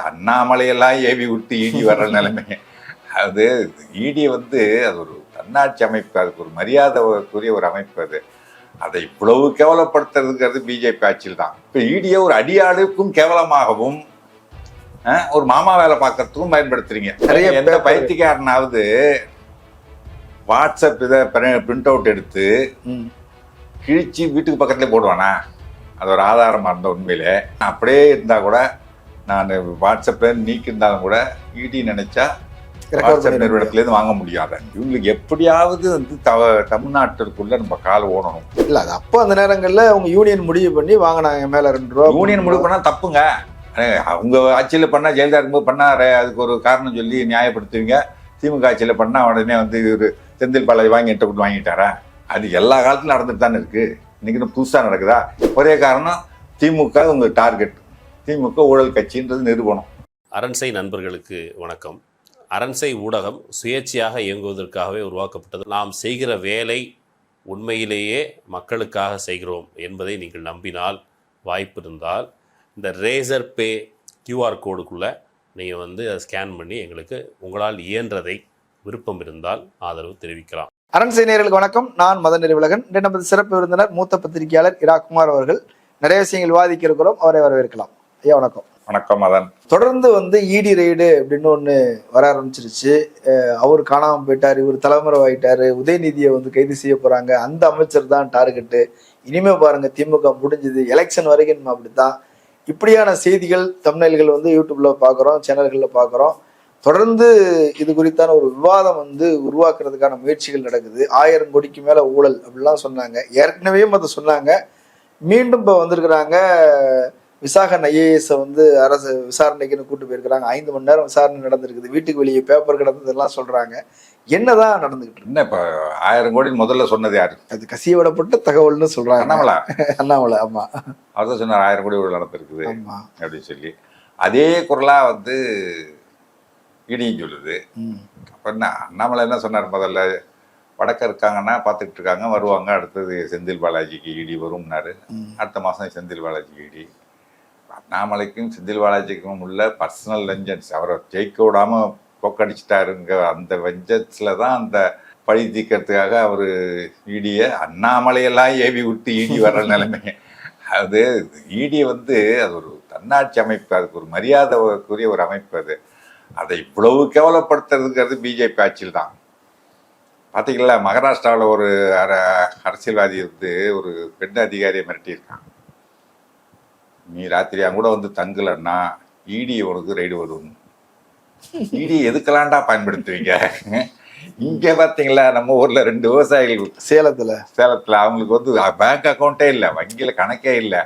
அண்ணாமலையெல்லாம் ஏவி விட்டு ஈடி வர்ற நிலைமை. அது ஈடி வந்து அது ஒரு தன்னாட்சி அமைப்பு அதுக்கு ஒரு மரியாதைக்குரிய ஒரு அமைப்பு அது. அதை இவ்வளவு கேவலப்படுத்துறதுங்கிறது பிஜேபி ஆட்சியில் தான் இப்போ ஈடியை ஒரு அடியாளுக்கும் கேவலமாகவும் ஒரு மாமா வேலை பார்க்கறதுக்கும் பயன்படுத்துறீங்க. நிறைய எந்த பைத்தியக்காரனாவது வாட்ஸ்அப் இதை பிரிண்ட் அவுட் எடுத்து. கிழிச்சு வீட்டுக்கு பக்கத்துலேயே போடுவானா? அது ஒரு ஆதாரமாக இருந்த உண்மையிலே. அப்படியே இருந்தால் கூட நான் வாட்ஸ்அப்பில் நீக்கியிருந்தாலும் கூட இடி நினைச்சா வாட்ஸ்அப் நிறுவனத்துலேருந்து வாங்க முடியாத. இவங்களுக்கு எப்படியாவது வந்து தவ தமிழ்நாட்டிற்குள்ள நம்ம கால் ஓடணும். இல்ல அது அப்போ அந்த நேரங்கள்ல அவங்க யூனியன் முடிவு பண்ணி வாங்கினாங்க மேல ரெண்டு ரூபா யூனியன் முடிவு பண்ணால் தப்புங்க. அவங்க ஆட்சியில் பண்ணால் ஜெயலலிதா இருக்கும்போது பண்ணாரு அதுக்கு ஒரு காரணம் சொல்லி நியாயப்படுத்துவீங்க. திமுக ஆட்சியில் பண்ணால் உடனே வந்து இவர் செந்தில் பாலாஜி வாங்கி எட்ட கொடுத்து வாங்கிட்டாரா? அது எல்லா காலத்திலும் நடந்துட்டு தானே இருக்கு. இன்னைக்கு புதுசாக நடக்குதா? ஒரே காரணம் திமுக உங்க டார்கெட் திமுக ஊழல் கட்சின்றது நிறுவனம் அரண்சை நண்பர்களுக்கு வணக்கம். அரண்சை ஊடகம் சுயேட்சையாக இயங்குவதற்காகவே உருவாக்கப்பட்டது. நாம் செய்கிற வேலை உண்மையிலேயே மக்களுக்காக செய்கிறோம் என்பதை நீங்கள் நம்பினால் வாய்ப்பு இருந்தால் இந்த ரேசர் பே கியூஆர் கோடுக்குள்ளே நீங்கள் வந்து அதை ஸ்கேன் பண்ணி எங்களுக்கு உங்களால் இயன்றதை விருப்பம் இருந்தால் ஆதரவு தெரிவிக்கலாம். அரண்சை நேயர்களுக்கு வணக்கம். நான் மதன் நெறிவுலகன் நமது சிறப்பு விருந்தினர் மூத்த பத்திரிகையாளர் இரா குமார் அவர்கள் நிறைய விஷயங்கள் விவாதிக்க இருக்கிறோம். அவரை வரவேற்கலாம். ஐயா வணக்கம். வணக்கம் மதன். தொடர்ந்து வந்து இடி ரெய்டு அப்படின்னு ஒன்று வர ஆரம்பிச்சிருச்சு. அவர் காணாமல் போயிட்டார் இவர் தலைமுறை ஆயிட்டாரு உதயநிதியை வந்து கைது செய்ய போறாங்க. அந்த அமைச்சர் தான் டார்கெட்டு. இனிமே பாருங்க திமுக முடிஞ்சது. எலெக்ஷன் வரைக்கும் நம்ம அப்படித்தான். இப்படியான செய்திகள் தமிழ்கள் வந்து யூடியூப்ல பார்க்குறோம் சேனல்களில் பார்க்குறோம் தொடர்ந்து இது குறித்தான ஒரு விவாதம் வந்து உருவாக்குறதுக்கான முயற்சிகள் நடக்குது. ஆயிரம் கோடிக்கு மேல ஊழல் அப்படிலாம் சொன்னாங்க. ஏற்கனவே அதை சொன்னாங்க. மீண்டும் இப்போ வந்திருக்கிறாங்க விசாகன் ஐஏஎஸ் வந்து அரசு விசாரணைக்குன்னு கூட்டு போயிருக்கிறாங்க. ஐந்து மணி நேரம் விசாரணை நடந்திருக்குது. வீட்டுக்கு வெளியே பேப்பர் கிடந்ததெல்லாம் சொல்றாங்க. என்னதான் நடந்துகிட்டு இருக்கு? என்ன இப்போ ஆயிரம் கோடி முதல்ல சொன்னது யாரு? அது கசிய விடப்பட்ட தகவல்னு சொல்றாங்க. அண்ணாமலா. அண்ணாமலை ஆமா. அவர் தான் சொன்னார் ஆயிரம் கோடி ஊழல் நடந்திருக்குது அப்படின்னு சொல்லி. அதே குரலாக வந்து இடியும் சொல்லுது. அப்போ என்ன அண்ணாமலை என்ன சொன்னார் முதல்ல? வடக்க இருக்காங்கன்னா பார்த்துக்கிட்டு இருக்காங்க வருவாங்க அடுத்தது செந்தில் பாலாஜிக்கு இடி வரும்னாரு. அடுத்த மாதம் செந்தில் பாலாஜிக்கு இடி. அண்ணாமலைக்கும் செந்தில் பாலாஜிக்கும் உள்ள பர்சனல் வெஞ்சன்ஸ் அவரை ஜெயிக்க விடாம போக்கடிச்சிட்டாருங்க அந்த வெஞ்சன்ஸில் தான் அந்த பழி தீர்க்கறதுக்காக அவர் இடியை அண்ணாமலையெல்லாம் ஏவி விட்டு இடி வர்ற நிலைமை. அது இடி வந்து அது ஒரு தன்னாட்சி அமைப்பு. அதுக்கு ஒரு மரியாதைக்குரிய ஒரு அமைப்பு அது. அதை இவ்வளவு கேவலப்படுத்துறதுங்கிறது பிஜேபி ஆட்சியில் தான். பார்த்தீங்களா மகாராஷ்டிராவில் ஒரு அர அரசியல்வாதி வந்து ஒரு பெண் அதிகாரியை மிரட்டியிருக்கான். நீ ராத்திரி கூட வந்து தங்கலன்னா இடி உனக்கு ரைடு வரும். இடி எதுக்கெல்லாம்டா பயன்படுத்துவீங்க? இங்க பாத்தீங்களா நம்ம ஊர்ல ரெண்டு விவசாயிகள் சேலத்துல. சேலத்துல. அவங்களுக்கு வந்து பேங்க் அக்கௌண்ட்டே இல்லை வங்கியில கணக்கே இல்லை.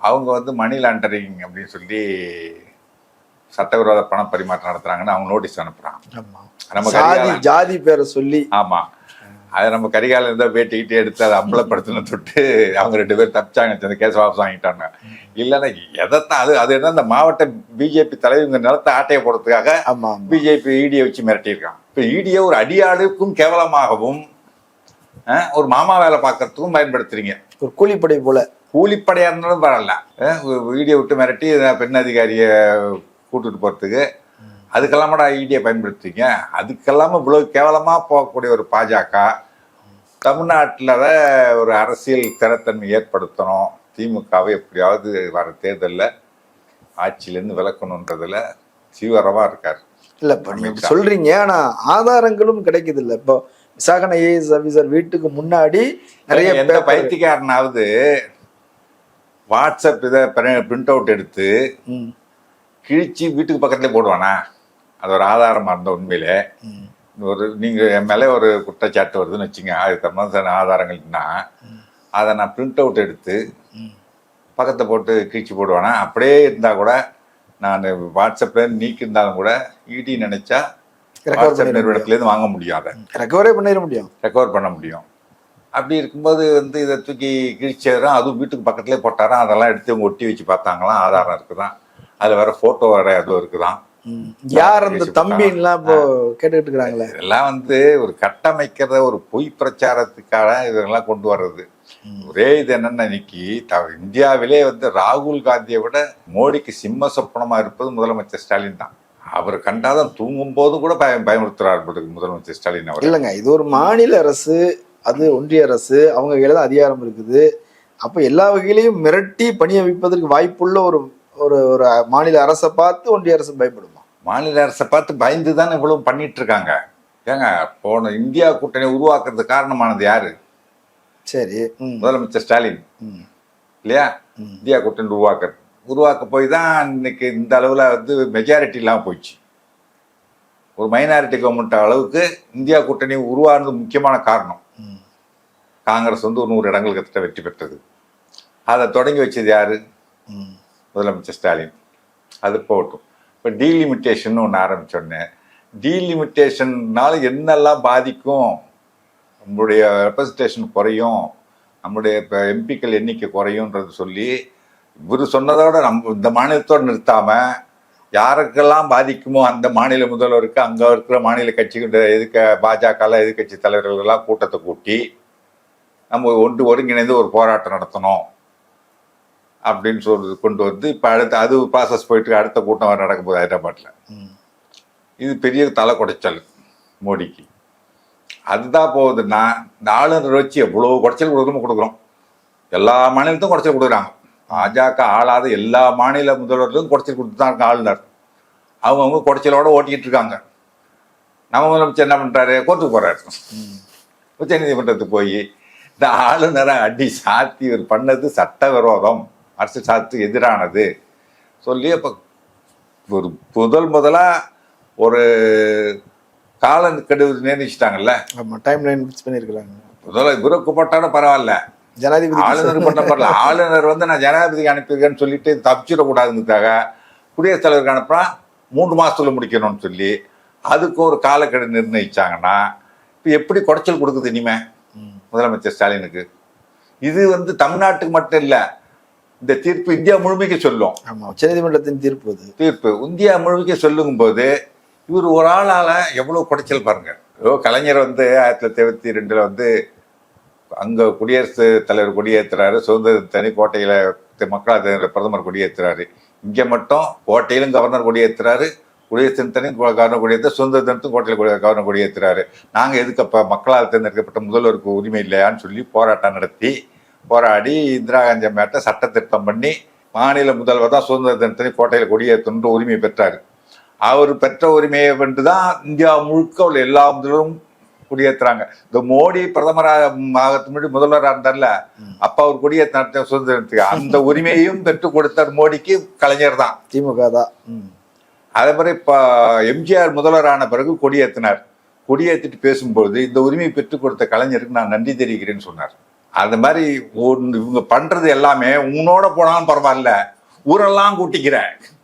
அவங்க வந்து மணி லாண்டரிங் அப்படின்னு சொல்லி சட்டவிரோத பண பரிமாற்றம் நடத்துறாங்கன்னு அவங்க நோட்டீஸ் அனுப்புறான் ஆமா. நம்ம ஜாதி பேரை சொல்லி ஆமா. அதை நம்ம கரிகாலம் இருந்தால் பேட்டிக்கிட்டு எடுத்து அதை அம்பலப்படுத்தின தொட்டு அவங்க ரெண்டு பேரும் தப்பிச்சாங்க. அந்த கேஸ் வாபஸ் வாங்கிட்டாங்க. இல்லைன்னா எதைத்தான் அது அது என்ன இந்த மாவட்ட பிஜேபி தலைவங்க நிலத்தை ஆட்டையை போடுறதுக்காக பிஜேபி இடியை வச்சு மிரட்டியிருக்கான் இப்போ இடியை ஒரு அடியாளுக்கும் கேவலமாகவும் ஒரு மாமா வேலை பார்க்கறதுக்கும் பயன்படுத்துறீங்க. ஒரு கூலிப்படை போல. கூலிப்படையா இருந்தாலும் பரவாயில்ல. வீடியோ விட்டு மிரட்டி பெண் அதிகாரியை கூட்டிட்டு போறதுக்கு அதுக்கெல்லாமடா ஈடியை பயன்படுத்துறீங்க. அதுக்கெல்லாம இவ்வளவு கேவலமா போகக்கூடிய ஒரு பாஜக தமிழ்நாட்டில் ஒரு அரசியல் ஸ்திரத்தன்மை ஏற்படுத்தணும். திமுகவை எப்படியாவது வர தேர்தலில் ஆட்சியிலேருந்து விலக்கணுன்றதுல தீவிரமா இருக்கார். இல்ல இப்ப நீங்க இப்படி சொல்றீங்க ஆனா ஆதாரங்களும் கிடைக்குது இல்ல இப்போ விசாகன் ஐஏஎஸ் ஆபீசர் வீட்டுக்கு முன்னாடி நிறைய எந்த பைத்தியக்காரனாவது வாட்ஸ்அப் இதை பிரிண்ட் அவுட் எடுத்து கிழிச்சு வீட்டுக்கு பக்கத்துலேயே போடுவானா? அது ஒரு ஆதாரமாக இருந்த உண்மையிலே. ம், ஒரு நீங்கள் என் மேலே ஒரு குற்றச்சாட்டு வருதுன்னு வச்சுங்க அதுக்கு சம்பந்தமான ஆதாரங்கள்னா அதை நான் பிரிண்ட் அவுட் எடுத்து. பக்கத்தை போட்டு கிழிச்சு போடுவானா அப்படியே இருந்தால் கூட நான் வாட்ஸ்அப்பில் நீக்கியிருந்தாலும் கூட இடி நினைச்சா வாட்ஸ்அப் நிறுவனத்துலேருந்து வாங்க முடியும் அதை. ரெக்கவரே பண்ணிட முடியும். ரெக்கவர் பண்ண முடியும். அப்படி இருக்கும்போது வந்து இதை தூக்கி கிழிச்சாராம் அதுவும் வீட்டுக்கு பக்கத்துலேயே போட்டாராம் அதெல்லாம் எடுத்து ஒட்டி வச்சு பார்த்தாங்களாம் ஆதாரம் இருக்குதான். அதில் வேற ஃபோட்டோ வேற அதுவும் இருக்குதான். யார் அந்த தம்பின்லாம் இப்போ கேட்டுக்கிட்டு இருக்கிறாங்களே இதெல்லாம் வந்து ஒரு கட்டமைக்கிறத ஒரு பொய் பிரச்சாரத்துக்காக இதெல்லாம் கொண்டு வர்றது. ஒரே இது என்னன்னா இன்னைக்கு த- இந்தியாவிலே வந்து ராகுல் காந்தியை விட மோடிக்கு சிம்ம சொப்பனமா இருப்பது முதலமைச்சர் ஸ்டாலின் தான். அவர் கண்டாதான் தூங்கும் போது கூட பய பயமுறுத்துறார் முதலமைச்சர் ஸ்டாலின் அவர். இல்லைங்க இது ஒரு மாநில அரசு அது ஒன்றிய அரசு அவங்க கையில தான் அதிகாரம் இருக்குது. அப்ப எல்லா வகையிலையும் மிரட்டி பணிய வைப்பதற்கு வாய்ப்புள்ள ஒரு ஒரு ஒரு மாநில அரசை பார்த்து ஒன்றிய அரசு பயப்படுமா மாநில அரசை பார்த்து பயந்து தானே இவ்வளவு பண்ணிட்டு இருக்காங்க ஏங்க போன இந்தியா கூட்டணி உருவாக்குறதுக்கு காரணமானது யாரு? சரி முதலமைச்சர் ஸ்டாலின். இல்லையா. இந்தியா கூட்டணி உருவாக்குறது. உருவாக்க போய் தான் இன்னைக்கு இந்த அளவில் வந்து மெஜாரிட்டி இல்லாமல் போயிடுச்சு. ஒரு மைனாரிட்டி கவர்மெண்ட் அளவுக்கு இந்தியா கூட்டணி உருவானது முக்கியமான காரணம். காங்கிரஸ் வந்து ஒரு நூறு இடங்கள் கிட்ட வெற்றி பெற்றது. அதை தொடங்கி வச்சது யாரு. முதலமைச்சர் ஸ்டாலின். அது போகட்டும். இப்போ டீலிமிட்டேஷன் ஒன்று ஆரம்பிச்சோடனே டீலிமிட்டேஷன்னால என்னெல்லாம் பாதிக்கும்? நம்மளுடைய ரெப்ரசன்டேஷன் குறையும். நம்முடைய இப்போ எம்பிக்கள் எண்ணிக்கை குறையுன்றது சொல்லி இவர் சொன்னதோட நம்ம இந்த மாநிலத்தோடு நிறுத்தாமல் யாருக்கெல்லாம் பாதிக்குமோ அந்த மாநில முதல்வருக்கு அங்கே இருக்கிற மாநில கட்சிகள் எதிர்க்க பாஜக எதிர்கட்சி தலைவர்களெல்லாம் கூட்டத்தை கூட்டி நம்ம ஒன்று ஒருங்கிணைந்து ஒரு போராட்டம் நடத்தணும். அப்படின்னு சொல்லி கொண்டு வந்து இப்போ அடுத்த அது ப்ராசஸ் போயிட்டு. அடுத்த கூட்டம் நடக்க போகுது ஹைதராபாத்தில். இது பெரிய தலை குடைச்சல் மோடிக்கு. அதுதான் போகுதுன்னா இந்த ஆளுநர் வச்சு எவ்வளோ குடைச்சல் கொடுக்கணுமோ கொடுக்குறோம். எல்லா மாநிலத்தும் குடைச்சல் கொடுக்குறாங்க. பாஜக ஆளாத எல்லா மாநில முதல்வர்களும் குடைச்சல் கொடுத்து தான் இருக்க ஆளுநர். அவங்கவுங்க குடைச்சலோட ஓட்டிக்கிட்டு இருக்காங்க. நம்ம முதலமைச்சர் என்ன பண்ணுறாரு கோர்ட்டுக்கு போகிறாரு உச்ச நீதிமன்றத்துக்கு போய் இந்த ஆளுநரை அடி சாத்தி இவர் பண்ணது சட்டவிரோதம். அரசு சாத்துக்கு எதிரானது. சொல்லி அப்போ ஒரு முதல் முதலா ஒரு கால கெடு நிர்ணயிச்சிட்டாங்கல்ல? ஆமா டைம் லைன் ஃபிக்ஸ் பண்ணியிருக்கிறாங்க முதல்ல இவருக்கு போட்டாலும் பரவாயில்ல. ஜனாதிபதி ஆளுநர் பண்ண பரவாயில்ல. ஆளுநர் வந்து நான் ஜனாதிபதிக்கு அனுப்பியிருக்கேன்னு சொல்லிட்டு தப்பிச்சிடக்கூடாதுங்கிறதுக்காக குடியரசுத் தலைவருக்கு அனுப்புனா மூன்று மாசத்துல முடிக்கணும்னு சொல்லி அதுக்கு ஒரு காலக்கெடு நிர்ணயிச்சாங்கன்னா இப்போ எப்படி குடைச்சல் கொடுக்குது இனிமே? முதலமைச்சர் ஸ்டாலினுக்கு. இது வந்து தமிழ்நாட்டுக்கு மட்டும் இல்லை இந்த தீர்ப்பு இந்தியா முழுமைக்கு சொல்லும். ஆமா உச்சநீதிமன்றத்தின் தீர்ப்பு அது. தீர்ப்பு இந்தியா முழுக்க சொல்லும் போது இவர் ஒரு ஆளால எவ்வளவு குடைச்சல் பாருங்க. ஏதோ கலைஞர் வந்து ஆயிரத்தி தொள்ளாயிரத்தி எழுபத்தி ரெண்டுல வந்து அங்க குடியரசுத் தலைவர் கொடியேற்றுறாரு சுதந்திர தனி கோட்டையில மக்களா பிரதமர் கொடியேற்றுறாரு இங்க மட்டும் கோட்டையிலும் கவர்னர் கொடியேற்றுறாரு குடியரசு தனி கவர்னர் கொடியேற்ற சுதந்திர தினத்தும் கோட்டையில் கொடி- கவர்னர் கொடியேற்றுறாரு நாங்க எதுக்கு அப்ப மக்களால் தேர்ந்தெடுக்கப்பட்ட முதல்வருக்கு உரிமை இல்லையான்னு சொல்லி போராட்டம் நடத்தி போராடி இந்திரா காந்தி அம்மையாட்ட சட்ட திருத்தம் பண்ணி மாநில முதல்வர் தான் சுதந்திர தினத்தனி கோட்டையில் கொடியேற்றுன்ற உரிமை பெற்றார். அவர் பெற்ற உரிமையை வென்று தான் இந்தியா முழுக்க உள்ள எல்லா முதல்வரும் குடியேற்றுறாங்க இந்த மோடி பிரதமராக முன்னாடி முதல்வராக இருந்தார்ல அப்ப அவர் கொடியேற்ற சுதந்திரத்துக்கு அந்த உரிமையையும் பெற்றுக் கொடுத்தார் மோடிக்கு கலைஞர் தான். திமுக தான். அதே மாதிரி இப்போ எம்ஜிஆர் முதல்வரான பிறகு கொடியேற்றினார் கொடியேற்றிட்டு பேசும்போது இந்த உரிமையை பெற்றுக் கொடுத்த கலைஞருக்கு நான் நன்றி தெரிவிக்கிறேன்னு சொன்னார். அந்த மாதிரி இவங்க பண்றது எல்லாமே உன்னோட போனாலும் பரவாயில்ல. ஊரெல்லாம் கூட்டிக்கிற.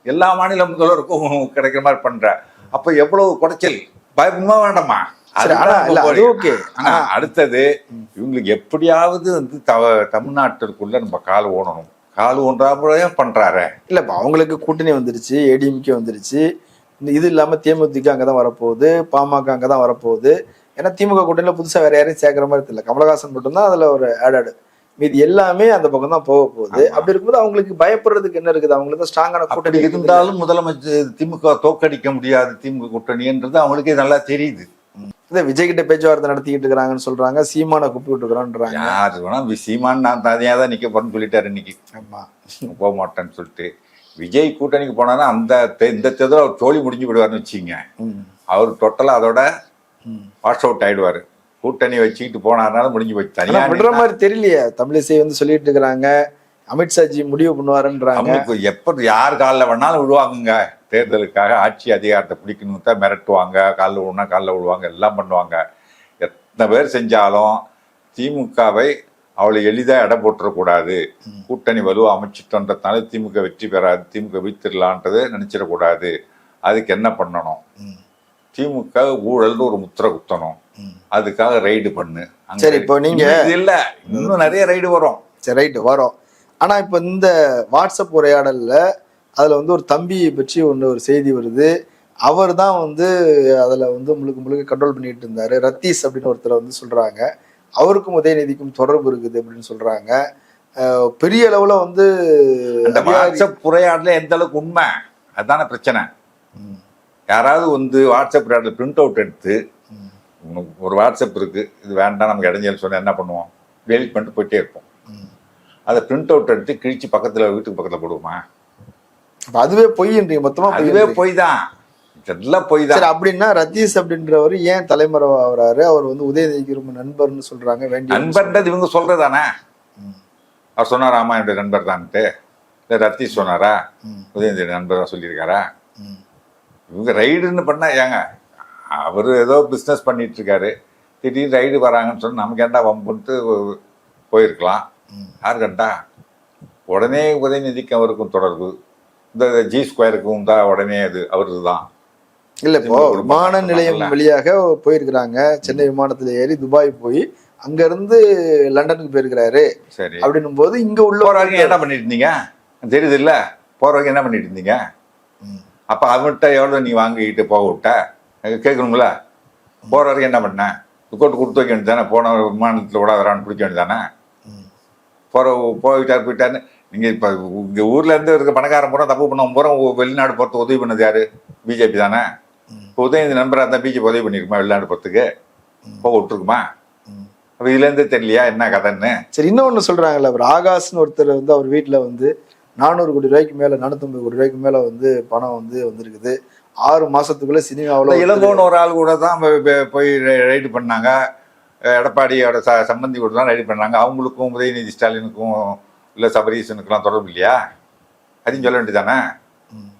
எல்லா மாநில முதல்வருக்கும் கிடைக்கிற மாதிரி பண்ற. அப்ப எவ்வளவு குடைச்சல் பயப்படமா வேண்டாமா? அடுத்தது இவங்களுக்கு எப்படியாவது வந்து தவ தமிழ்நாட்டிற்குள்ள நம்ம கால் ஊனணும் கால் ஊன்றாப்புல பண்றாரு. இல்ல இப்ப அவங்களுக்கு கூட்டணி வந்துருச்சு ஏடிஎம்கே வந்துருச்சு. இது இல்லாம தேமுதிக அங்கதான் வரப்போகுது பாமக அங்கதான் வரப்போகுது. ஏன்னா திமுக கூட்டணியில புதுசா வேற யாரையும் சேர்க்கிற மாதிரி தெரியல. கமலஹாசன் மட்டும்தான் அதுல ஒரு ஆடாடு மீதி எல்லாமே அந்த பக்கம் தான் போக போகுது. அப்படி இருக்கும்போது அவங்களுக்கு பயப்படுறதுக்கு என்ன இருக்குது? அவங்களுக்கு தான் ஸ்ட்ராங்கான கூட்டணி இருந்தாலும் முதலமைச்சர் திமுக தோக்கடிக்க முடியாது திமுக கூட்டணின்றது அவங்களுக்கே நல்லா தெரியுது. இந்த விஜய் கிட்ட பேச்சுவார்த்தை நடத்திக்கிட்டு இருக்காங்கன்னு சொல்றாங்க. சீமானை கூப்பிட்டு இருக்கிறோன்றாங்க யாரு வேணா சீமான் நான் தனியாக தான் நிக்க போறேன்னு சொல்லிட்டாரு இன்னைக்கு. ஆமா. போக மாட்டேன்னு சொல்லிட்டு. விஜய் கூட்டணிக்கு போனானா அந்த இந்த தேர்தல் அவர் தோழி முடிஞ்சு விடுவார்னு வச்சுங்க அவர் டோட்டலா அதோட. வாஷ் அவுட் ஆயிடுவாரு. கூட்டணி வச்சுக்கிட்டு போனாருனால முடிஞ்சு போச்சு. ஆனா தனியா விடுற மாதிரி தெரியலையே. தமிழிசை வந்து சொல்லிட்டு இருக்கிறாங்க. அமித்ஷாஜி முடிவு பண்ணுவாருன்றாங்க. அவங்களுக்கு எப்ப யார் காலில் வேணாலும் விழுவாங்கங்க தேர்தலுக்காக ஆட்சி அதிகாரத்தை பிடிக்கணும் தான் மிரட்டுவாங்க. காலில் விழுனா காலில் விழுவாங்க எல்லாம் பண்ணுவாங்க. எத்தனை பேர் செஞ்சாலும் திமுகவை அவளை எளிதாக எடை போட்டுறக்கூடாது கூட்டணி வலுவா அமைச்சிட்டோன்றதுனால திமுக வெற்றி பெறாது. திமுக வீழ்த்திடலான்றது நினைச்சிடக்கூடாது அதுக்கு என்ன பண்ணணும். திமுக ஊழல்னு ஒரு முத்திரை குத்தணும். அதுக்காக ரைடு பண்ணு. சரி, இப்போ நீங்க- இல்ல. இன்னும் நிறைய ரைடு வரும். சரி ரைட்டு வரோம். ஆனா இப்போ இந்த வாட்ஸ்அப் உரையாடல்ல அதில் வந்து ஒரு தம்பியை பற்றி ஒன்று ஒரு செய்தி வருது. அவர் தான் வந்து அதில் வந்து முழுக்க முழுக்க கண்ட்ரோல் பண்ணிட்டு இருந்தார். ரத்தீஷ் அப்படின்னு ஒருத்தரை வந்து சொல்கிறாங்க அவருக்கும் உதயநிதிக்கும் தொடர்பு இருக்குது அப்படின்னு சொல்கிறாங்க பெரிய அளவில் வந்து வாட்ஸ்அப் உரையாடல எந்த அளவுக்கு உண்மை? அதுதானே பிரச்சனை. யாராவது வந்து வாட்ஸ்அப் உரையாடல பிரிண்ட் அவுட் எடுத்து உனக்கு ஒரு வாட்ஸ்அப் இருக்கு இது வேண்டாம் நமக்கு இடைஞ்சல் சொன்னா என்ன பண்ணுவோம்? டெலிட் பண்ணிட்டு போயிட்டே இருப்போம். அதை பிரிண்ட் அவுட் எடுத்து கிழிச்சு பக்கத்துல வீட்டுக்கு பக்கத்துல போடுவோமா? அப்ப அதுவே பொய்ன்றீங்க மொத்தமா பொய் அதுவே பொய் தான் இதெல்லாம் பொய் தான் அப்படின்னா ரத்தீஷ் அப்படின்றவர் ஏன் தலைமறைவா ஆகுறாரு? அவர் வந்து உதயநிதிக்கு ரொம்ப நண்பர்னு சொல்றாங்க வேண்டிய நண்பர்ன்றது இவங்க சொல்றதானே? ம். அவர் சொன்னாராமா என்னுடைய நண்பர் தான்ட்டு இல்லை ரத்தீஷ் சொன்னாரா? உதயநிதி நண்பர் சொல்லியிருக்காரா? இவங்க ரைடுன்னு பண்ணா ஏங்க? அவர் ஏதோ பிஸ்னஸ் பண்ணிட்டு இருக்காரு திடீர்னு ரைடு வராங்கன்னு சொன்னா நமக்கு ஏன்டா வம்புன்ட்டு போயிருக்கலாம். யார் கண்டா? உடனே உதயநிதிக்கு அவருக்கும் தொடர்பு. இந்த ஜி ஸ்கொயருக்கும் தான் உடனே அது அவரது தான் இல்ல இப்போ விமான நிலையம். வழியாக போயிருக்கிறாங்க. சென்னை விமானத்துல ஏறி துபாய் போய் அங்க இருந்து லண்டனுக்கு போயிருக்கிறாரு. சரி. அப்படின்னும் போது இங்க உள்ள வரைக்கும் என்ன பண்ணிட்டு இருந்தீங்க? தெரியுது இல்ல? வரைக்கும் என்ன பண்ணிட்டு இருந்தீங்க? ம். அப்ப அவன்கிட்ட எவ்வளவு நீ வாங்கிட்டு போக விட்ட? கேட்கணுங்களா போற வரைக்கும் என்ன பண்ண? கோட்டு கொடுத்து வைக்க வேண்டியதானே போன விமானத்தில் விட வரான்னு பிடிக்க வேண்டியதானே ம். போற போயிட்டார் போயிட்டாருன்னு நீங்க இப்ப இங்க ஊர்ல இருந்து இருக்க பணக்காரன் பூரா தப்பு பண்ண பூரா உ- வெளிநாடு போறது உதவி பண்ணது யாரு? பிஜேபி தானே. இப்போ உதயநிதி நண்பராக இருந்தால் பிஜேபி உதவி பண்ணிருக்குமா வெளிநாடு போறதுக்கு? போக விட்டுருக்குமா? ம். அப்ப இதுல இருந்து தெரியலையா? என்ன கதைன்னு? சரி இன்னொன்னு சொல்றாங்கல்ல அவர் ஆகாஷ்னு ஒருத்தர் வந்து அவர் வீட்டுல வந்து நானூறு கோடி ரூபாய்க்கு மேல நானூத்தம்பது கோடி ரூபாய்க்கு மேல வந்து பணம் வந்து வந்திருக்குது. ஆறு மாசத்துக்குள்ள சினிமாவுல இளங்கோன்னு ஒரு ஆள் கூட தான் போய் ரைடு பண்ணாங்க. எடப்பாடியோட ச சம்பந்தி கூட தான் ரைடு பண்ணாங்க. அவங்களுக்கும் உதயநிதி ஸ்டாலினுக்கும் இல்லை சபரீசனுக்குலாம் தொடர்பு இல்லையா? அதையும் சொல்ல வேண்டியதானே ம்.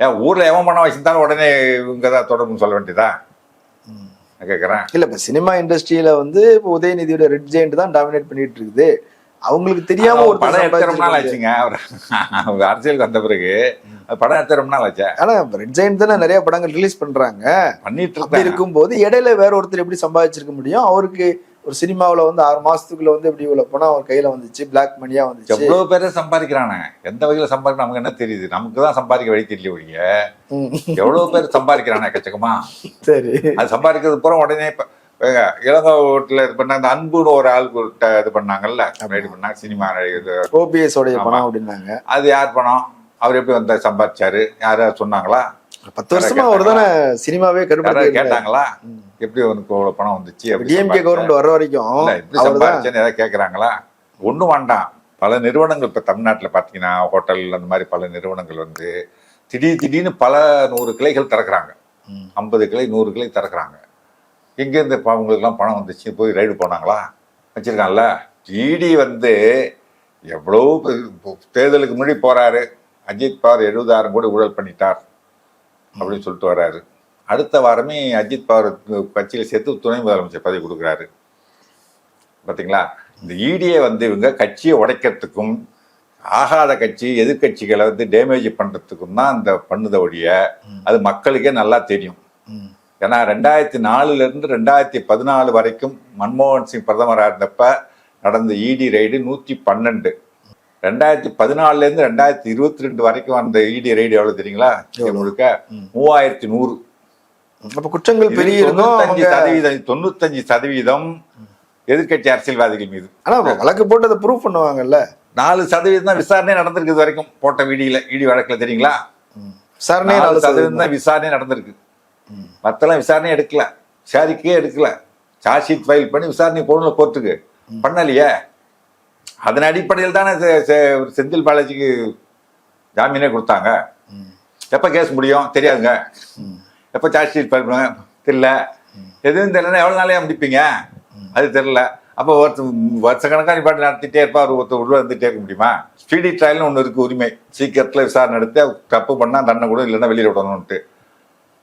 ஏன் ஊரில் எவன் பணம் வச்சிருந்தாலும் உடனே இவங்க தான் தொடர்புன்னு சொல்ல வேண்டியதா? கேட்குறேன். இல்ல இப்ப சினிமா இண்டஸ்ட்ரியில வந்து இப்போ உதயநிதியோட ரெட் ஜெயண்ட் தான் டாமினேட் பண்ணிட்டு இருக்குது. அவங்களுக்கு தெரியாம ஒரு படம் எடுத்து ரொம்ப நாள் ஆச்சுங்க அவர் அரசியலுக்கு வந்த பிறகு படம் எடுத்து ரொம்ப நாள் ஆச்சா ஆனா ரெட் ஜெயண்ட் தானே நிறைய படங்கள் ரிலீஸ் பண்றாங்க. பண்ணிட்டு இருக்காங்க. இருக்கும்போது இடையில வேற ஒருத்தர் எப்படி சம்பாதிச்சிருக்க முடியும்? அவருக்கு ஒரு சினிமாவுல வந்து ஆறு மாசத்துக்குள்ள வந்து இப்படி இவ்வளவு பணம் அவர் கையில வந்துச்சு? பிளாக் மணியா வந்துச்சு? எவ்வளவு பேரை சம்பாதிக்கிறானே எந்த வகையில சம்பாதிக்க நமக்கு என்ன தெரியுது? நமக்கு தான் சம்பாதிக்க வழி தெரியல ஒழிய. ம். எவ்வளவு பேர் சம்பாதிக்கிறானே எக்கச்சக்கமா? சரி. அது சம்பாதிக்கிறது பூரா உடனே இப்ப ஏங்க, இளங்கோட்டில் இது பண்ண அந்த அன்புன்னு ஒரு ஆள் கிட்ட இது பண்ணாங்கல்ல ரைடு பண்ணாங்க சினிமா நடிகர். ஓபிஎஸ் உடைய. பணம் அப்படின்னாங்க. அது யார் பணம்? அவர் எப்படி வந்த சம்பாதிச்சாரு? யாராவது சொன்னாங்களா? பத்து வருஷமா அவர் தானே சினிமாவே கருப்பட்டி கேட்டாங்களா? எப்படி உனக்கு இவ்வளவு பணம் வந்துச்சு? டிஎம்கே? கவர்மெண்ட் வர்ற வரைக்கும் எப்படி சம்பாதிச்சேன்னு ஏதாவது கேட்குறாங்களா ஒன்றும் வேண்டாம். பல நிறுவனங்கள் இப்போ தமிழ்நாட்டில் பார்த்தீங்கன்னா ஹோட்டல் அந்த மாதிரி பல நிறுவனங்கள் வந்து திடீர் திடீர்னு பல நூறு கிளைகள் திறக்கிறாங்க. ஐம்பது கிளை நூறு கிளை திறக்கிறாங்க. எங்கேருந்து இப்போ அவங்களுக்குலாம் பணம் வந்துச்சு போய் ரைடு போனாங்களா? வச்சிருக்கான்ல? இடி வந்து எவ்வளோ தேர்தலுக்கு முன்னாடி போறாரு. அஜித் பவார் எழுபதாயிரம் கோடி ஊழல் பண்ணிட்டார் அப்படின்னு சொல்லிட்டு வர்றாரு. அடுத்த வாரமே அஜித் பவார் கட்சியில் சேர்த்து துணை முதலமைச்சர் பதவி கொடுக்குறாரு. பார்த்தீங்களா இந்த இடியை வந்து இவங்க கட்சியை உடைக்கிறதுக்கும் ஆகாத கட்சி எதிர்க்கட்சிகளை வந்து டேமேஜ் பண்ணுறதுக்கும் தான் அந்த பண்ணுத ஒழிய அது மக்களுக்கே நல்லா தெரியும். ஏன்னா ரெண்டாயிரத்தி நாலுல இருந்து ரெண்டாயிரத்தி பதினாலு வரைக்கும் மன்மோகன் சிங் பிரதமராக இருந்தப்ப நடந்த இடி ரைடு நூற்றி பன்னெண்டு. ரெண்டாயிரத்தி பதினாலுல இருந்து ரெண்டாயிரத்தி இருபத்தி ரெண்டு வரைக்கும் அந்த இடி ரைடு எவ்வளவு தெரியுங்களா? முழுக்க மூவாயிரத்தி நூறு. அப்ப குற்றங்கள் பெரிய தொண்ணூத்தஞ்சு சதவீதம் தொண்ணூத்தஞ்சு சதவீதம் எதிர்க்கட்சி அரசியல்வாதிகள் மீது. ஆனா வழக்கு போட்டு அதை ப்ரூவ் பண்ணுவாங்கல்ல? நாலு சதவீதம் தான் விசாரணை நடந்திருக்கு இது வரைக்கும். போட்ட வீடியில இடி வழக்குல தெரியுங்களா? விசாரணை நாலு சதவீதம் தான் விசாரணை நடந்திருக்கு. ம். மத்தெல்லாம் விசாரணை எடுக்கல. விசாரிக்கையே எடுக்கல. சார்ஜ் ஷீட் ஃபைல் பண்ணி விசாரணை போகணும்ல கோர்ட்டுக்கு பண்ணலையே. அதன் அடிப்படையில் தானே செந்தில் பாலாஜிக்கு ஜாமீனே கொடுத்தாங்க. எப்போ கேஸ் முடியும்? தெரியாதுங்க. எப்போ சார்ஜ் ஷீட் ஃபைல் பண்ணுங்க தெரியல. எதுவும் தெரியலன்னா எவ்வளோ நாளையா முடிப்பீங்க? அது தெரியல. அப்போ ஒருத்தர் வருஷக்கணக்காக நிப்பாட்டி நடத்திட்டே இருப்பா. அவர் ஒருத்தர் உள்ள இருந்துட்டே இருக்க முடியுமா? ஸ்பீடி ட்ரையல்னு ஒன்று இருக்கு உரிமை. சீக்கிரத்தில் விசாரணை அவர் தப்பு பண்ணால் தண்டனை கூட இல்லைன்னா வெளியில் விடணும்ட்டு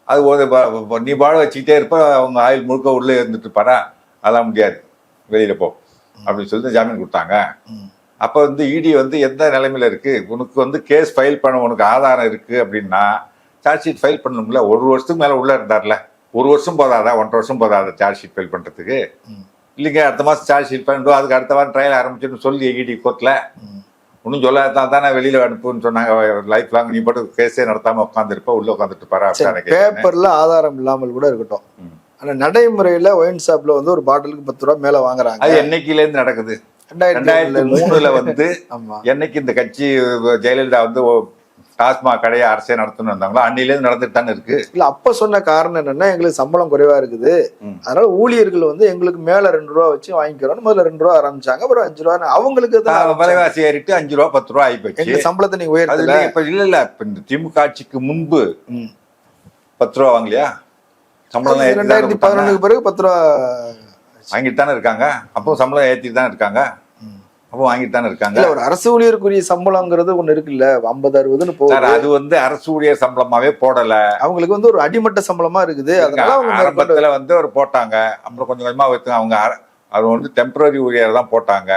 அது ஒரு நீ பாட வச்சுக்கிட்டே இருப்ப அவங்க ஆயில் முழுக்க உள்ளே இருந்துட்டு பாரா அதெல்லாம் முடியாது. வெளியில் போ. அப்படின்னு சொல்லிட்டு ஜாமீன் கொடுத்தாங்க. அப்போ வந்து இடி வந்து எந்த நிலைமையில இருக்கு? உனக்கு வந்து கேஸ் ஃபைல் பண்ண உனக்கு ஆதாரம் இருக்கு அப்படின்னா சார்ஜ் ஷீட் ஃபைல் பண்ணணும்ல. ஒரு வருஷத்துக்கு மேலே உள்ளே இருந்தார்ல. ஒரு வருஷம் போதாதா? ஒன்றரை வருஷம் போதாதா சார்ஜ் ஷீட் ஃபைல் பண்ணுறதுக்கு. இல்லைங்க அடுத்த மாதம் சார்ஜ் ஷீட் பண்ணிட்டு அதுக்கு அடுத்த வாரம் ட்ரையல் ஆரம்பிச்சுன்னு சொல்லி இடி கோர்ட்டில் ம். ஒன்றும் சொல்லாதான் தானே வெளியில அனுப்புன்னு சொன்னாங்க. லைஃப் லாங் நீ போட்டு கேஸே நடத்தாம உட்காந்துருப்ப உள்ள உட்காந்துட்டு பாரு. பேப்பர்ல ஆதாரம் இல்லாமல் கூட இருக்கட்டும். ஆனா நடைமுறையில ஒயின் ஷாப்ல வந்து ஒரு பாட்டிலுக்கு பத்து ரூபா மேல வாங்குறாங்க. அது என்னைக்குல இருந்து நடக்குது? ரெண்டாயிரத்தி மூணுல வந்து என்னைக்கு இந்த கட்சி ஜெயலலிதா வந்து டாஸ்மாக் கடையை அரசே நடத்தணும் இருந்தாங்களோ? அன்னிலேருந்து நடந்துட்டு தானே இருக்கு. இல்ல அப்ப சொன்ன காரணம் என்னன்னா எங்களுக்கு சம்பளம் குறைவா இருக்குது. அதனால ஊழியர்கள் வந்து எங்களுக்கு மேல ரெண்டு ரூபா வச்சு வாங்கிக்கிறோம்னு முதல்ல ரெண்டு ரூபா ஆரம்பிச்சாங்க. அப்புறம் அஞ்சு ரூபா அவங்களுக்கு தான். விலைவாசி ஏறிட்டு அஞ்சு ரூபா பத்து ரூபா ஆயிப்போச்சு எங்க சம்பளத்தை நீங்க உயர்த்தல. இப்ப இல்ல இல்ல. இப்ப இந்த திமுக ஆட்சிக்கு முன்பு. பத்து ரூபா வாங்கலையா? சம்பளம் ரெண்டாயிரத்தி பதினொன்னுக்கு பிறகு பத்து ரூபா வாங்கிட்டு தானே இருக்காங்க. அப்போ சம்பளம் ஏத்திட்டு தானே இருக்காங்க. அப்போ வாங்கிட்டு தானே இருக்காங்க? ஒரு அரசு ஊழியருக்குரிய சம்பளம்ங்கிறது ஒண்ணு இருக்குல்ல ஐம்பது அறுபதுன்னு போகுது. அது வந்து அரசு ஊழியர் சம்பளமாவே போடல. அவங்களுக்கு வந்து ஒரு அடிமட்ட சம்பளமா இருக்குது. அதனால அவங்க ஆரம்பத்துல வந்து ஒரு போட்டாங்க. அப்புறம் கொஞ்சம் கொஞ்சமா வைத்து அவங்க அது வந்து டெம்பரரி ஊழியர் தான் போட்டாங்க.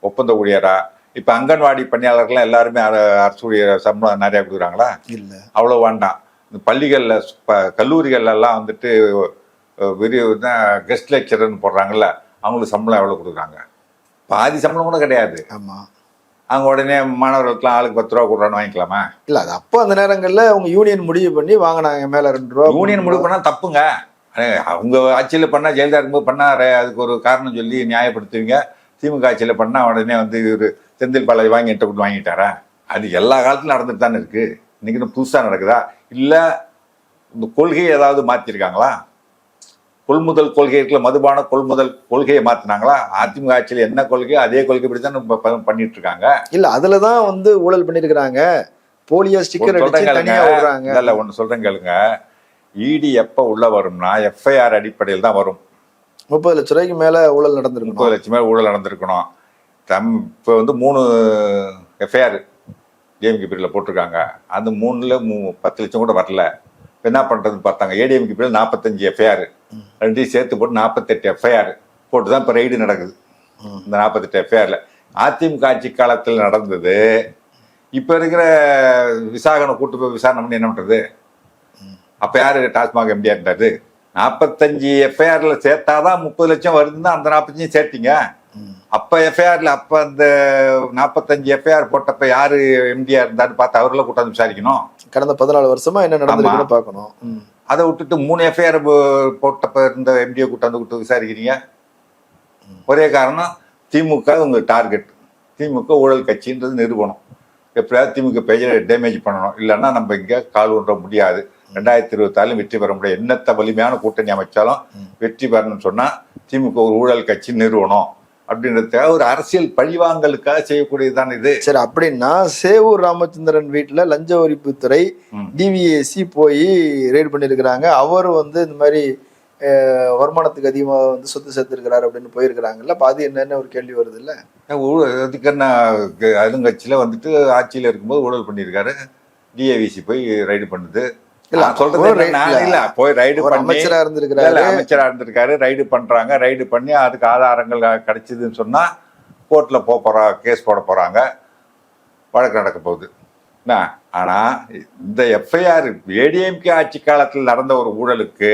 ஒப்பந்த ஊழியரா? இப்ப அங்கன்வாடி பணியாளர்கள் எல்லாருமே அர- அரசு ஊழியர் சம்பளம் நிறைய கொடுக்குறாங்களா? இல்ல. அவ்வளவு வேண்டாம். இந்த பள்ளிகள்ல கல்லூரிகள்ல எல்லாம் வந்துட்டு விரி கெஸ்ட் லெக்சரர்னு போடுறாங்கல்ல அவங்களுக்கு சம்பளம் எவ்வளவு கொடுக்குறாங்க? பாதி சம்பளம் கூட கிடையாது. ஆமா. அவங்க உடனே மாணவர்களுக்குலாம் ஆளுக்கு பத்து ரூபா கொடுறான்னு வாங்கிக்கலாமா? இல்ல அது அப்போ அந்த நேரங்கள்ல அவங்க யூனியன் முடிவு பண்ணி வாங்கினாங்க மேல ரெண்டு ரூபா யூனியன் முடிவு பண்ணா தப்புங்க. அவங்க ஆட்சியில் பண்ணா ஜெயலலிதா இருக்கும்போது பண்ணா ர- அதுக்கு ஒரு காரணம் சொல்லி நியாயப்படுத்துவீங்க. திமுக ஆட்சியில் பண்ணா உடனே வந்து இவர் செந்தில் பாலாஜி வாங்கி என்கிட்ட கொடுத்து வாங்கிட்டாரா? அது எல்லா காலத்திலும் நடந்துட்டு தானே இருக்கு. இன்னைக்கு இன்னும் புதுசா நடக்குதா? இல்ல இந்த கொள்கையை ஏதாவது மாத்திருக்காங்களா? கொள்முதல் கொள்கை இருக்குல்ல மதுபான கொள்முதல் கொள்கையை மாத்தினாங்களா? அதிமுக ஆட்சியில் என்ன கொள்கையோ அதே கொள்கை தான் இப்ப ப- பண்ணிட்டு இருக்காங்க இல்ல அதுலதான் வந்து ஊழல் பண்ணிருக்கிறாங்க. போலியோ ஸ்டிக்கர் இல்ல, ஒண்ணு சொல்றேன் கேளுங்க. இடி எப்ப உள்ள வரும்னா எஃப்ஐஆர் அடிப்படையில் தான் வரும். முப்பது லட்ச ரூபாய்க்கு மேல ஊழல் நடந்திருக்கணும் முப்பது லட்சம் பேர் ஊழல் நடந்திருக்கணும். தம் இப்போ வந்து மூணு எஃப்ஐஆர் டிஎம்கே பீரியடில் போட்டிருக்காங்க. அந்த மூணுல மூ பத்து லட்சம் கூட வரல. இப்ப என்ன பண்றதுன்னு பார்த்தாங்க. ஏடிஎம்கே பீரியட் நாற்பத்தஞ்சு எஃப்ஐஆர் ரெண்டையும் சேர்த்து போட்டு நாற்பத்தெட்டு எஃப்ஐஆர் போட்டு தான் இப்போ ரைடு நடக்குது. இந்த நாற்பத்தெட்டு எஃப்ஐஆர்ல அதிமுக ஆட்சி காலத்தில் நடந்தது. இப்போ இருக்கிற விசாகனை கூட்டு போய் விசாரணை பண்ணி என்ன பண்றது? அப்ப யாரு டாஸ்மாக் எம்டிஆ இருந்தாரு? நாற்பத்தஞ்சு எஃப்ஐஆர்ல சேர்த்தாதான் முப்பது லட்சம் வருதுன்னா அந்த நாற்பத்தஞ்சு சேர்த்தீங்க. அப்ப எஃப்ஐஆர்ல அப்ப அந்த நாற்பத்தஞ்சு எஃப்ஐஆர் போட்டப்ப யாரு எம்டிஆ இருந்தாரு பார்த்து அவர்களை கூட்டாந்து விசாரிக்கணும். கடந்த பதினாலு வருஷமா என்ன நடந்திருக்குன்னு பார்க்கணும். அதை விட்டுட்டு மூணு எஃப்ஐஆர் போட்டப்ப இருந்த எம்டிஏ கூட்டாந்து கூட்டு விசாரிக்கிறீங்க? ஒரே காரணம் திமுக உங்கள் டார்கெட் திமுக ஊழல் கட்சின்றது நிறுவனம். எப்படியாவது திமுக பேஜை டேமேஜ் பண்ணணும். இல்லைன்னா நம்ம இங்கே கால் ஒன்ற முடியாது. ரெண்டாயிரத்தி இருபத்தாலும் வெற்றி பெற முடியாது. என்னத்த வலிமையான கூட்டணி அமைச்சாலும் வெற்றி பெறணும்னு சொன்னால் திமுக ஒரு ஊழல் கட்சி நிறுவனம். அப்படின்றத ஒரு அரசியல் பழிவாங்கலுக்காக செய்யக்கூடியதுதான் இது. சரி அப்படின்னா சேவூர் ராமச்சந்திரன் வீட்டுல லஞ்ச ஒழிப்புத்துறை ம். டிவிஎஸ்சி போய் ரெய்டு பண்ணியிருக்கிறாங்க அவர் வந்து இந்த மாதிரி வருமானத்துக்கு அதிகமா வந்து சொத்து சேர்த்திருக்கிறாரு அப்படின்னு போயிருக்கிறாங்கல்ல. அப்ப அது என்னன்னு ஒரு கேள்வி வருது இல்ல ஊழல் அதுக்கு என்ன ஆளுங்கட்சியில வந்துட்டு ஆட்சியில இருக்கும்போது ஊழல் பண்ணியிருக்காரு டிஏவிசி போய் ரைடு பண்ணுது. இல்ல, சொல்றது இல்ல, போய் ரைடு அமைச்சரா இருந்திருக்கிறாரு. அமைச்சரா இருந்திருக்காரு ரைடு பண்றாங்க ரைடு பண்ணி அதுக்கு ஆதாரங்கள் கிடைச்சதுன்னு சொன்னா கோர்ட்ல போறா கேஸ் போட போறாங்க. வழக்கு நடக்க போகுது. என்ன? ஆனா இந்த எஃப்ஐஆர் ஏடிஎம்கே ஆட்சி காலத்தில் நடந்த ஒரு ஊழலுக்கு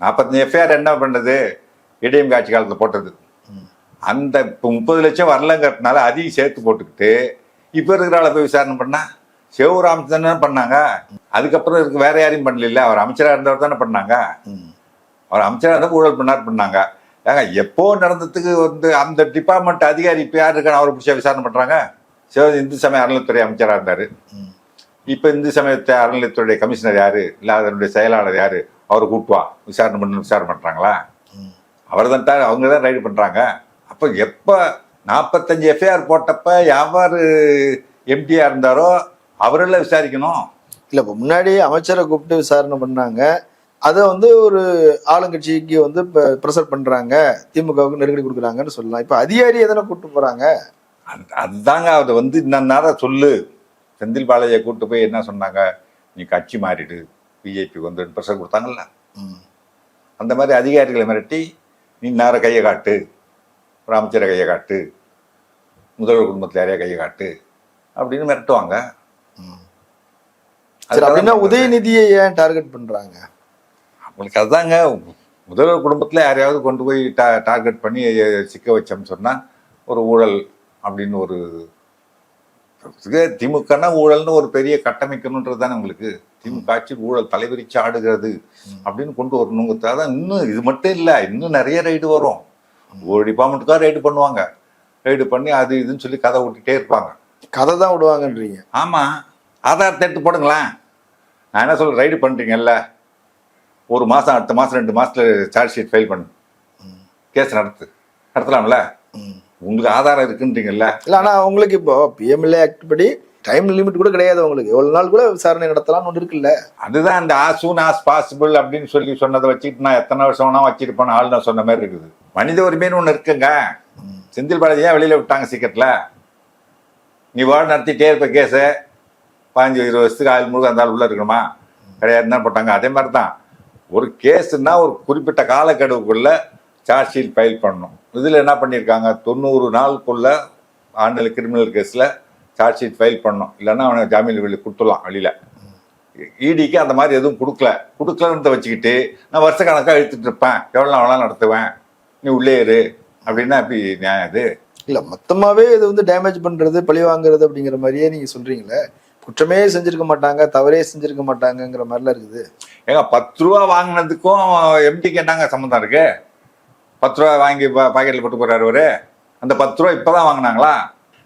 நாற்பத்தஞ்சு எஃப்ஐஆர் என்ன பண்ணது? ஏடிஎம்கே ஆட்சி காலத்துல போட்டது. அந்த இப்போ முப்பது லட்சம் வரலங்கிறதுனால அதையும் சேர்த்து போட்டுக்கிட்டு இப்போ இருக்கிற போய் விசாரணை பண்ணா? சிவராம் தானே பண்ணாங்க. அதுக்கப்புறம் இருக்கு வேற யாரையும் பண்ணல அவர் அமைச்சரா இருந்தவர் தானே பண்ணாங்க. அவர் அமைச்சரா இருந்தா ஊழல் பண்ணார் பண்ணாங்க. ஏங்க எப்போ நடந்ததுக்கு வந்து அந்த டிபார்ட்மெண்ட் அதிகாரி இப்போ யார் இருக்கான்னு அவரை பிடிச்சா விசாரணை பண்றாங்க? சிவ இந்து சமய அறநிலைத்துறை அமைச்சரா இருந்தாரு. இப்போ இந்து சமயத்தை அறநிலையத்துறை கமிஷனர் யாரு? இல்ல அதனுடைய செயலாளர் யாரு? அவரை கூட்டுவா விசாரணை பண்ணு விசாரணை பண்றாங்களா? ம். அவர் தான் அவங்க தான் ரைடு பண்றாங்க. அப்போ எப்ப நாற்பத்தஞ்சு எஃப்ஐஆர் போட்டப்ப யாவாரு எம்டியா இருந்தாரோ அவரெல்லாம் விசாரிக்கணும். இல்ல இப்ப முன்னாடி அமைச்சரை கூப்பிட்டு விசாரணை பண்ணாங்க. அதை வந்து ஒரு ஆளுங்கட்சிக்கு வந்து ப்ரெஷர் பண்றாங்க. திமுகவுக்கு நெருக்கடி கொடுக்குறாங்கன்னு சொல்லலாம். இப்ப அதிகாரி எதனா கூப்பிட்டு போறாங்க? அது- அதுதாங்க அதை வந்து இன்னொரு சொல்லு. செந்தில் பாலாஜியை கூட்டு போய் என்ன சொன்னாங்க? நீ கட்சி மாறிடு. பிஜேபி வந்து ப்ரெஷர் கொடுத்தாங்கல்ல. அந்த மாதிரி அதிகாரிகளை மிரட்டி நீ நேர கையை காட்டு. ஒரு அமைச்சரை கையை காட்டு. முதல்வர் குடும்பத்தில் யாரையா கையை காட்டு. அப்படின்னு மிரட்டுவாங்க. சரி அப்படின்னா. உதயநிதியை ஏன் டார்கெட் பண்றாங்க? அவங்களுக்கு அதுதாங்க முதல்வர் குடும்பத்தில் யாரையாவது கொண்டு போய் டா டார்கெட் பண்ணி சிக்க வச்சோம்னு சொன்னால் ஒரு ஊழல் அப்படின்னு ஒரு திமுகனா ஊழல்னு ஒரு பெரிய கட்டமைக்கணுன்றது தானே உங்களுக்கு. திமுக ஆட்சி ஊழல் தலைவிரிச்சு ஆடுகிறது அப்படின்னு கொண்டு வரணுங்கிறதுக்காக தான் இன்னும் இது மட்டும் இல்லை இன்னும் நிறைய ரைடு வரும். ஒரு டிபார்ட்மெண்ட்டுக்காக ரைடு பண்ணுவாங்க. ரைடு பண்ணி அது இதுன்னு சொல்லி கதை விட்டுட்டே இருப்பாங்க. கதை தான் விடுவாங்கன்றீங்க. ஆமாம் ஆதாரத்தை எடுத்து போடுங்களேன். நான் என்ன சொல்ல ரைடு பண்ணுறீங்கல்ல ஒரு மாதம் அடுத்த மாதம் ரெண்டு மாதத்தில் சார்ஜ் ஷீட் ஃபைல் பண்ணு. கேஸ் நடத்து. நடத்தலாம்ல? உங்களுக்கு ஆதாரம் இருக்குன்றீங்கல்ல. இல்ல ஆனா உங்களுக்கு இப்போ பிஎம்எல்ஏ ஆக்ட் படி டைம் லிமிட் கூட கிடையாது உங்களுக்கு. எவ்வளவு நாள் கூட விசாரணை நடத்தலாம்னு ஒன்று இருக்குல்ல. அதுதான் இந்த ஆஸ் சூன் ஆஸ் பாசிபிள் அப்படின்னு சொல்லி சொன்னதை வச்சுட்டு நான் எத்தனை வருஷம் வேணா வச்சிருப்பேன் ஆள் நான் சொன்ன மாதிரி இருக்குது. மனித உரிமைன்னு ஒன்று இருக்குங்க. செந்தில் பாலாஜி ஏன் வெளியில் விட்டாங்க சீக்கிரத்தில் நீ வார்டு நடத்திட்டே இருப்ப கேஸு பதினஞ்சு இருபது வருஷத்துக்கு ஆயுள் முழுக்க அந்த உள்ள இருக்கணுமா? கிடையாது தான் போட்டாங்க. அதே மாதிரி தான் ஒரு கேஸுன்னா ஒரு குறிப்பிட்ட காலக்கெடுவுக்குள்ள சார்ஜ் ஷீட் ஃபைல் பண்ணணும். இதில் என்ன பண்ணியிருக்காங்க? தொண்ணூறு நாளுக்குள்ள ஆண்டில் கிரிமினல் கேஸில் சார்ஜ் ஷீட் ஃபைல் பண்ணணும். இல்லைன்னா அவனை ஜாமீன் வெளியில் கொடுத்துடலாம் வெளியில். இடிக்கு அந்த மாதிரி எதுவும் கொடுக்கல. கொடுக்கலன்றத வச்சுக்கிட்டு நான் வருஷ கணக்காக இழுத்துட்டு இருப்பேன். எவ்வளோ நாள் நடத்துவேன்? நீ உள்ளே இரு. அப்படின்னா அப்படி நியாயம் இது இல்லை மொத்தமாகவே இது வந்து டேமேஜ் பண்ணுறது பழி வாங்குறது அப்படிங்கிற மாதிரியே நீங்கள் சொல்கிறீங்களே குற்றமே செஞ்சிருக்க மாட்டாங்க தவறே செஞ்சிருக்க மாட்டாங்கங்கிற மாதிரிலாம் இருக்குது. ஏங்க பத்து ரூபா வாங்கினதுக்கும் எம்டிக்கு என்னங்க சம்மந்தம் இருக்கு. பத்து ரூபா வாங்கி பா பாக்கெட்டில் போட்டு போறாரு அவரு. அந்த பத்து ரூபா இப்பதான் வாங்கினாங்களா?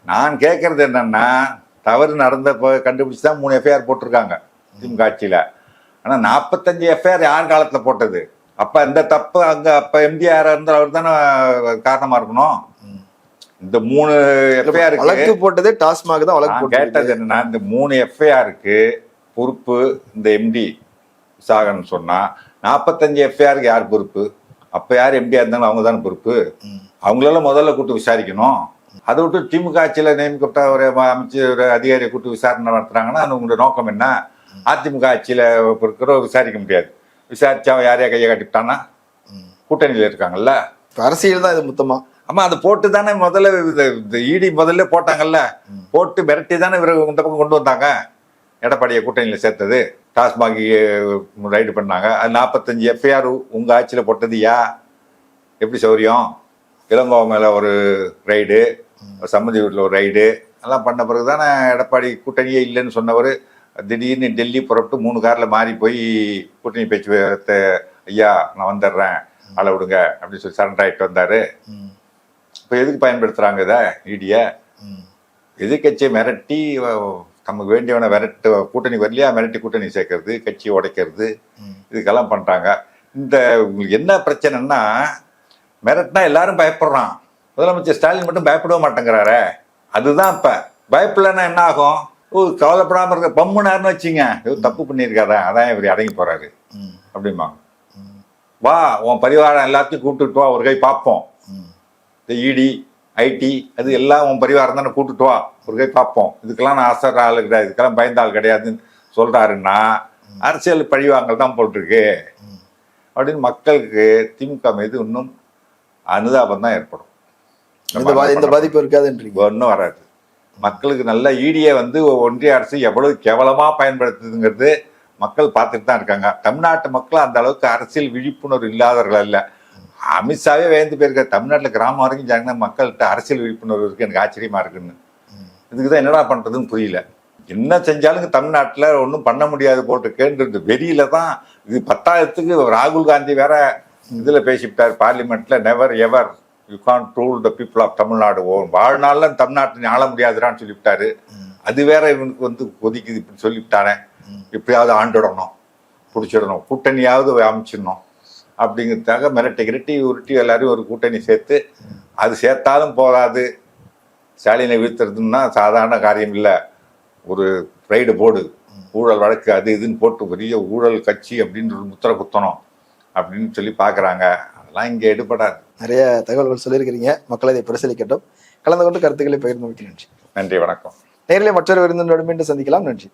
நான் கேட்கறது என்னன்னா தவறு நடந்த ப- கண்டுபிடிச்சு தான் மூணு எஃப்ஐஆர் போட்டிருக்காங்க திமுக காட்சியில் ஆனால் நாற்பத்தஞ்சு எஃப்ஐஆர் யார் காலத்தில் போட்டது? அப்போ இந்த தப்பு அங்கே அப்போ எம்ஜிஆர் இருந்தால் அவர் தானே காரணமாக இருக்கணும்? இந்த மூணு எஃப்ஐஆருக்கு வழக்கு போட்டதே டாஸ்மாக் தான் வழக்கு கேட்டது என்னன்னா இந்த மூணு எஃப்ஐஆருக்கு பொறுப்பு இந்த எம்டி விசாகன் சொன்னா நாற்பத்தஞ்சு எஃப்ஐஆருக்கு யார் பொறுப்பு? அப்ப யார் எம்டியா இருந்தாலும் அவங்க தானே பொறுப்பு. அவங்களெல்லாம் முதல்ல கூட்டு விசாரிக்கணும். அதை விட்டு திமுக ஆட்சியில் நியமிக்கப்பட்ட ஒரு அமைச்சர் ஒரு அதிகாரியை கூட்டு விசாரணை நடத்துறாங்கன்னா அது உங்களோட நோக்கம் என்ன? அதிமுக ஆட்சியில் இருக்கிற விசாரிக்க முடியாது. விசாரிச்சா அவன் யாரையா கையை கட்டிவிட்டான்னா கூட்டணியில் இருக்காங்கல்ல? அரசியல் தான் இது மொத்தமா? ஆமா அதை போட்டு தானே முதல்ல இந்த இடி முதல்ல போட்டாங்கல்ல. போட்டு மிரட்டி தானே இவரு இந்த பக்கம் கொண்டு வந்தாங்க. எடப்பாடியை கூட்டணியில் சேர்த்தது. டாஸ்மாக் ரைடு பண்ணாங்க. அது நாற்பத்தஞ்சு எஃப்ஐஆர் உங்க ஆட்சியில் போட்டது யா? எப்படி சௌரியம்? இளங்கோ மேல ஒரு ரைடு. சம்மதி வீட்டில் ஒரு ரைடு. எல்லாம் பண்ண பிறகு தானே எடப்பாடி கூட்டணியே இல்லைன்னு சொன்னவர். திடீர்னு டெல்லி புறப்பட்டு மூணு காரில் மாறி போய் கூட்டணி பேச்சு ஐயா நான் வந்துடுறேன். ஆளை விடுங்க. அப்படின்னு சொல்லி சரண்டர் ஆகிட்டு வந்தாரு. இப்போ எதுக்கு பயன்படுத்துறாங்க இதை? இடிய எதிர்கட்சியை மிரட்டி நமக்கு வேண்டியவனை விரட்டு கூட்டணி வரலையா? மிரட்டி கூட்டணி சேர்க்கறது கட்சியை உடைக்கிறது இதுக்கெல்லாம் பண்றாங்க. இந்த உங்களுக்கு என்ன பிரச்சனைன்னா மிரட்டினா எல்லாரும் பயப்படுறான். முதலமைச்சர் ஸ்டாலின் மட்டும் பயப்படவே மாட்டேங்கிறாரே. அதுதான் இப்ப. பயப்படலைன்னா என்ன ஆகும்? ஓ கவலைப்படாம இருக்க பம்முனாருன்னு வச்சுங்க. ஏதோ தப்பு பண்ணியிருக்காரா. அதான் இவர் அடங்கி போறாரு. அப்படிம்பாங்க. வா உன் பரிவாரம் எல்லாத்தையும் கூப்பிட்டுட்டு வா ஒரு கை பார்ப்போம். இந்த இடி ஐடி அது எல்லாம் உன் பரிவாரம் தானே கூட்டிட்டு வா. ஒரு கை பார்ப்போம். இதுக்கெல்லாம் நான் அசர் ஆள் கிடையாது. இதுக்கெல்லாம் பயந்த ஆள் கிடையாதுன்னு சொல்றாருன்னா அரசியல் பழிவாங்கல் தான் போட்டிருக்கு. அப்படின்னு மக்களுக்கு திமுக மீது இன்னும் அனுதாபம் தான் ஏற்படும். இந்த பாதிப்பு இருக்காதுன்றீங்க. ஒன்றும் வராது. மக்களுக்கு நல்ல ஈடியை வந்து ஒன்றிய அரசு எவ்வளவு கேவலமா பயன்படுத்துதுங்கிறது மக்கள் பார்த்துட்டு தான் இருக்காங்க. தமிழ்நாட்டு மக்கள் அந்த அளவுக்கு அரசியல் விழிப்புணர்வு இல்லாதவர்கள் அல்ல. அமித்ஷாவே வேந்து போயிருக்க தமிழ்நாட்டில் கிராமம் வரைக்கும் ஜாங்கன்னா மக்கள்கிட்ட அரசியல் விழிப்புணர்வு இருக்குது எனக்கு ஆச்சரியமா இருக்குன்னு. இதுக்கு தான் என்னடா பண்றதுன்னு புரியல. என்ன செஞ்சாலும் தமிழ்நாட்டில் ஒன்றும் பண்ண முடியாது போட்டு கேட்டு வெறியில தான் இது பத்தாயிரத்துக்கு ராகுல் காந்தி வேற இதில் பேசிவிட்டார். பார்லிமெண்ட்ல never ever you can rule the people of Tamil Nadu. ஓ வாழ்நாள்ல தமிழ்நாட்டை ஆள முடியாதுடான்னு சொல்லிவிட்டாரு. அது வேற இவனுக்கு வந்து கொதிக்குது இப்படி சொல்லிவிட்டானே. எப்படியாவது ஆண்டுடணும். பிடிச்சிடணும். கூட்டணியாவது அமைச்சிடணும். அப்படிங்கிறதுக்காக மிரட்டி கிரட்டி உருட்டி எல்லாரையும் ஒரு கூட்டணி சேர்த்து அது சேர்த்தாலும் போதாது. ஸ்டாலினை வீழ்த்துறதுன்னா சாதாரண காரியம் இல்லை. ஒரு ரைடு போடு. ஊழல் வழக்கு அது இதுன்னு போட்டு பெரிய ஊழல் கட்சி அப்படின்னு ஒரு முத்திரை குத்தணும் அப்படின்னு சொல்லி பார்க்குறாங்க அதெல்லாம் இங்கே எடுபடாது. நிறைய தகவல்கள் சொல்லியிருக்கிறீங்க. மக்களை இதை பரிசீலிக்கட்டும். கலந்து கொண்டு கருத்துக்களை பகிர்ந்து நன்றி. நன்றி வணக்கம். நேரிலே மற்றொரு விருந்தினோடு மீண்டும் சந்திக்கலாம். நன்றி.